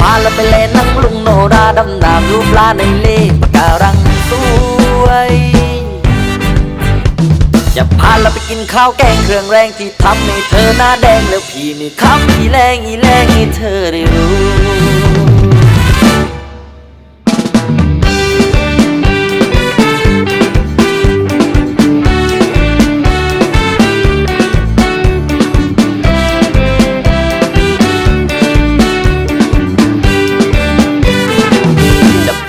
พาเราไปเล่นนั่งลุงโนราดำน้ำดูปลาในเลปะการังสวยจะพาเราไปกินข้าวแกงเครื่องแรงที่ทำให้เธอหน้าแดงแล้วพี่มีคำอีแรงอีแรงให้เธอได้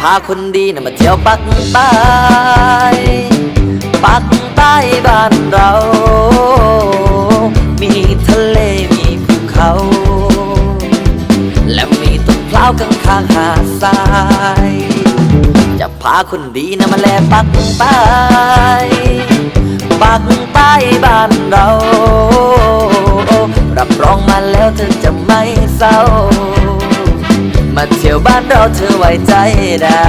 พาคนดีนะมาเที่ยวปักใต้ปักใต้บ้านเรา มีทะเลมีภูเขา และมีต้นพร้าวข้างข้างหาดทราย จะพาคนดีนะมาแลปักใต้ปักใต้บ้านเรา รับรองมาแล้วเธอจะไม่เศร้า มาเที่ยวบ้านเราเธอไว้ใจได้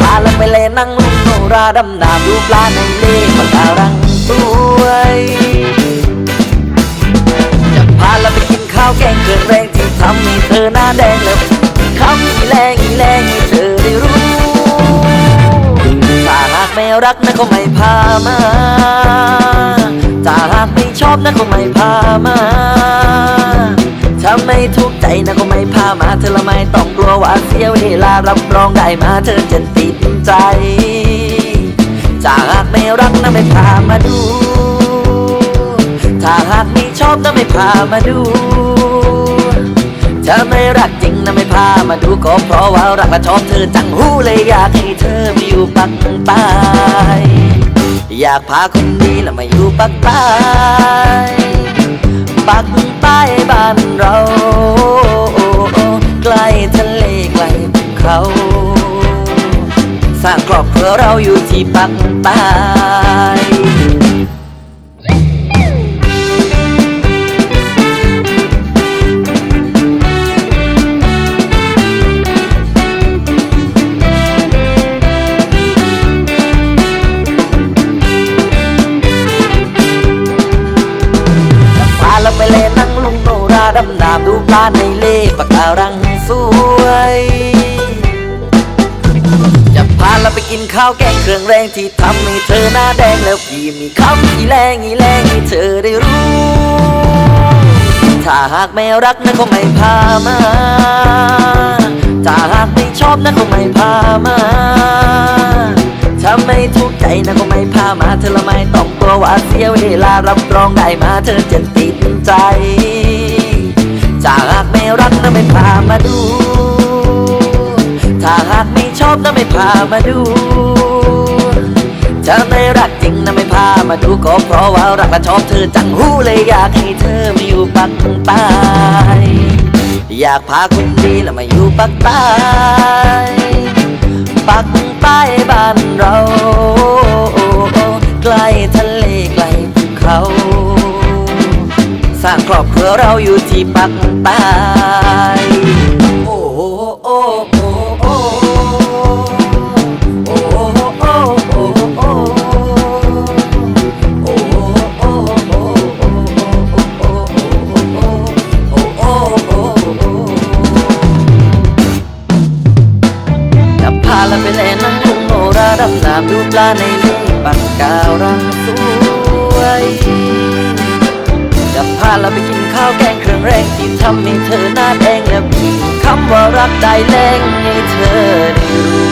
พาเราไปเล่นนั่งลุงโนราดำน้ำดูปลาในเลปะการังสวยจะพาเราไปกินข้าวแกงเครื่องแรงที่ทำให้เธอหน้าแดงแล้วคำอีแรงอีแรงให้เธอได้รู้ถ้าหากไม่รักนะก็ไม่พามาถ้าหากไม่ชอบนะก็ไม่พามา ถ้าไม่ถูกใจนะก็ไม่พามาเธอละไม่ต้องกลัวว่าเสียเวลารับรองได้มาเธอจะติดใจถ้าหากไม่รักนะไม่พามาดู ถ้าหากไม่ชอบนะไม่พามาดูถ้าไม่รักจริงนะไม่พามาดูก็เพราะว่ารักและชอบเธอจังหูเลยอยากให้เธอมาอยู่ปักใต้อยากพาคนดีแล้วมาอยู่ปักใต้ปักใต้บ้านเราใกล้ทะเลไกลเขา สร้างครอบครัวเราอยู่ที่ปักใต้าในเลปะการังสวย จะพาเราไปกินข้าวแกงเครื่องแรงที่ทำให้เธอหน้าแดงแล้วพี่มีคำอีแรงอีแรงให้เธอได้รู้ ถ้าหากไม่รักนะก็ไม่พามา ถ้าหากไม่ชอบนะก็ไม่พามาถ้าไม่ถูกใจนะก็ไม่พามาเธอละไม่ต้องกลัวว่าเสียเวลารับรองได้มาเธอจะติดใจ ดู ถ้าหากไม่ชอบนะไม่พามาดู ถ้าไม่รักจริงนะไม่พามาดูก็เพราะว่ารักและชอบเธอจังหูเลยอยากให้เธอมาอยู่ปักใต้อยากพาคนดีแล้วมาอยู่ปักใต้ปักใต้บ้านเราใกล้ทะเลใกล้ภูเขา สร้างครอบครัวเราอยู่ที่ปักใต้ เราไปเล่นน้ำพุงโนราดำน้ำดูปลาในเลปักกาวรังสวยจะพาเราไปกินข้าวแกงเครื่องแรงที่ทำให้เธอหน้าแดงและมีคำว่ารักได้แรงให้เธอ